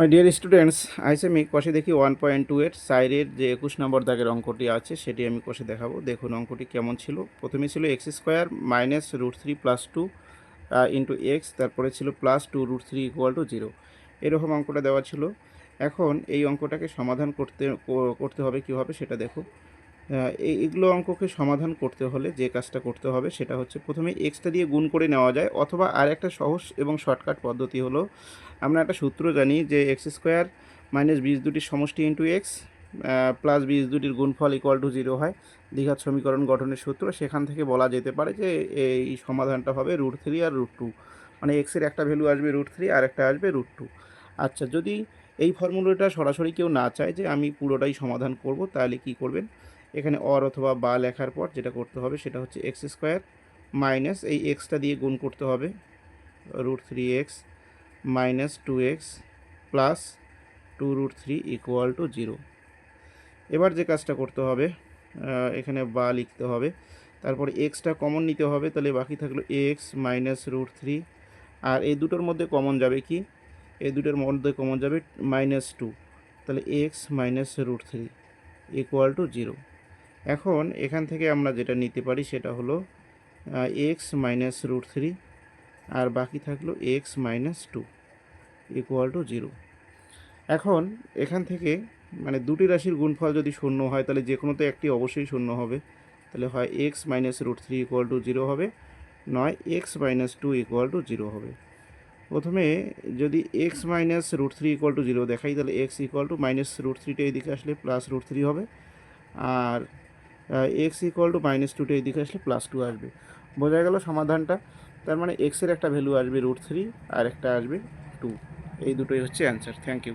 My dear students আইসে আমি কষে দেখি ওয়ান পয়েন্ট টু এইট সাইডের যে একুশ নম্বর দাগের অঙ্কটি আছে সেটি আমি কষে দেখাবো। দেখুন অঙ্কটি কেমন ছিল। প্রথমে ছিল x square minus root three plus two into x তারপরে ছিল plus two root three equal to zero এরকম অঙ্কটা দেওয়া ছিল। এখন এই অঙ্কটাকে সমাধান করতে করতে হবে কীভাবে সেটা দেখো আহ, এই এগুলো অঙ্ককে সমাধান করতে হলে যে কাজটা করতে হবে সেটা হচ্ছে প্রথমে এক্সটা দিয়ে গুণ করে নেওয়া যায় অথবা আর একটা সহজ এবং শর্টকাট পদ্ধতি হলো আমরা একটা সূত্র জানি যে এক্স স্কোয়ার মাইনাস বিশ দুটির সমষ্টি ইন্টু এক্স প্লাস বিশ দুটির গুণফল ইকুয়াল টু জিরো হয়। দীঘার সমীকরণ গঠনের সূত্র, সেখান থেকে বলা যেতে পারে যে এই সমাধানটা হবে রুট থ্রি আর রুট টু মানে এক্সের একটা ভ্যালু আসবে রুট থ্রি আর একটা আসবে রুট টু আচ্ছা যদি এই ফর্মুলাটা সরাসরি কেউ না চায় যে আমি পুরোটাই সমাধান করব, তাহলে কি করবেন? এখানে অর অথবা বা লেখার পর যেটা করতে হবে সেটা হচ্ছে এক্স স্কোয়ার মাইনাস এই এক্সটা দিয়ে গুণ করতে হবে। Root three x minus two x plus two root three equal to zero এবার যে কাজটা করতে হবে এখানে বা লিখতে হবে। তারপরে এক্সটা কমন নিতে হবে, তাহলে বাকি থাকল এক্স মাইনাস রুট থ্রি আর এই দুটোর মধ্যে কমন যাবে কি? এই দুটোর মধ্যে কমন যাবে মাইনাস টু তাহলে x minus root three equal to zero এখন এখান থেকে আমরা যেটা নিতে পারি সেটা হলো এক্স মাইনাস রুট থ্রি আর বাকি থাকল x minus two equal to zero এখন এখান থেকে মানে দুটি রাশির গুণফল যদি শূন্য হয়, তাহলে যে কোনোতে একটি অবশ্যই শূন্য হবে। তাহলে হয় x minus root three equal to zero হবে, নয় x minus two equal to zero হবে। প্রথমে যদি x minus root three equal to zero দেখাই, তাহলে x equal to minus root থ্রিটা এদিকে আসলে প্লাস রুট থ্রি হবে, আর এক্স ইকুয়াল টু মাইনাস টুটা এদিকে আসলে প্লাস টু আসবে। বোঝা গেল সমাধানটা? তার মানে এক্সের একটা ভ্যালু আসবে রুট থ্রি আর একটা আসবে টু এই দুটোই হচ্ছে অ্যান্সার থ্যাংক ইউ